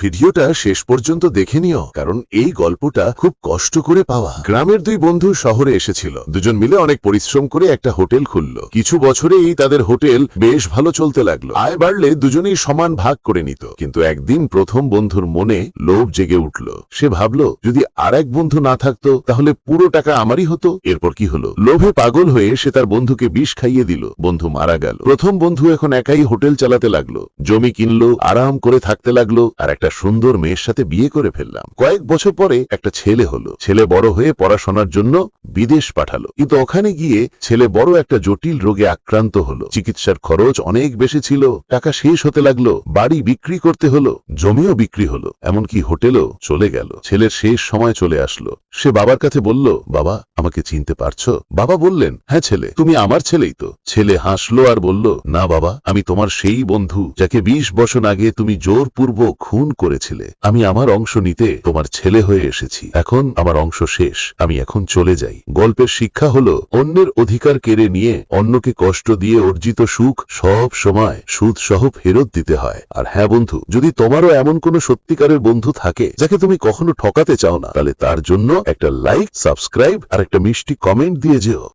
ভিডিওটা শেষ পর্যন্ত দেখে নিও, কারণ এই গল্পটা খুব কষ্ট করে পাওয়া। গ্রামের দুই বন্ধু শহরে এসেছিল। দুজন মিলে অনেক পরিশ্রম করে একটা হোটেল খুলল। কিছু বছরেই তাদের হোটেল বেশ ভালো চলতে লাগল। আয় বাড়লে দুজনেই সমান ভাগ করে নিত। কিন্তু একদিন প্রথম বন্ধুর মনে লোভ জেগে উঠল। সে ভাবলো, যদি আর এক বন্ধু না থাকতো, তাহলে পুরো টাকা আমারই হতো। এরপর কি হলো? লোভে পাগল হয়ে সে তার বন্ধুকে বিষ খাইয়ে দিল। বন্ধু মারা গেল। প্রথম বন্ধু এখন একাই হোটেল চালাতে লাগল। জমি কিনলো, আরাম করে থাকতে লাগল, আর একটা সুন্দর মেয়ের সাথে বিয়ে করে ফেললাম। কয়েক বছর পরে একটা ছেলে হলো। ছেলে বড় হয়ে পড়াশোনার জন্য বিদেশ পাঠালো। কিন্তু ওখানে গিয়ে ছেলে বড় একটা জটিল রোগে আক্রান্ত হলো। চিকিৎসার খরচ অনেক বেশি ছিল। টাকা শেষ হতে লাগল। বাড়ি বিক্রি করতে হলো। জমিও বিক্রি হলো। এমনকি হোটেলও চলে গেল। ছেলের শেষ সময় চলে আসলো। সে বাবার কাছে বলল, বাবা, আমাকে চিনতে পারছ? বাবা বললেন হ্যাঁ ছেলে, তুমি আমার ছেলেই তো। ছেলে হাসলো আর বলল, না বাবা, আমি তোমার সেই বন্ধু, যাকে বিশ বছর আগে তুমি জোরপূর্বক খুন করেছিলে। আমি আমার অংশ নিতে তোমার ছেলে হয়ে এসেছি। এখন আমার অংশ শেষ। আমি এখন চলে যাই। গল্পের শিক্ষা হলো, অন্যের অধিকার কেড়ে নিয়ে অন্যকে কষ্ট দিয়ে অর্জিত সুখ সব সময় সুদ সহ ফেরত দিতে হয়। আর হ্যাঁ বন্ধু, যদি তোমারও এমন কোনো সত্যিকারের বন্ধু থাকে, যাকে তুমি কখনো ঠকাতে চাও না, তাহলে তার জন্য একটা লাইক সাবস্ক্রাইব আর একটা মিষ্টি কমেন্ট দিয়ে যেও।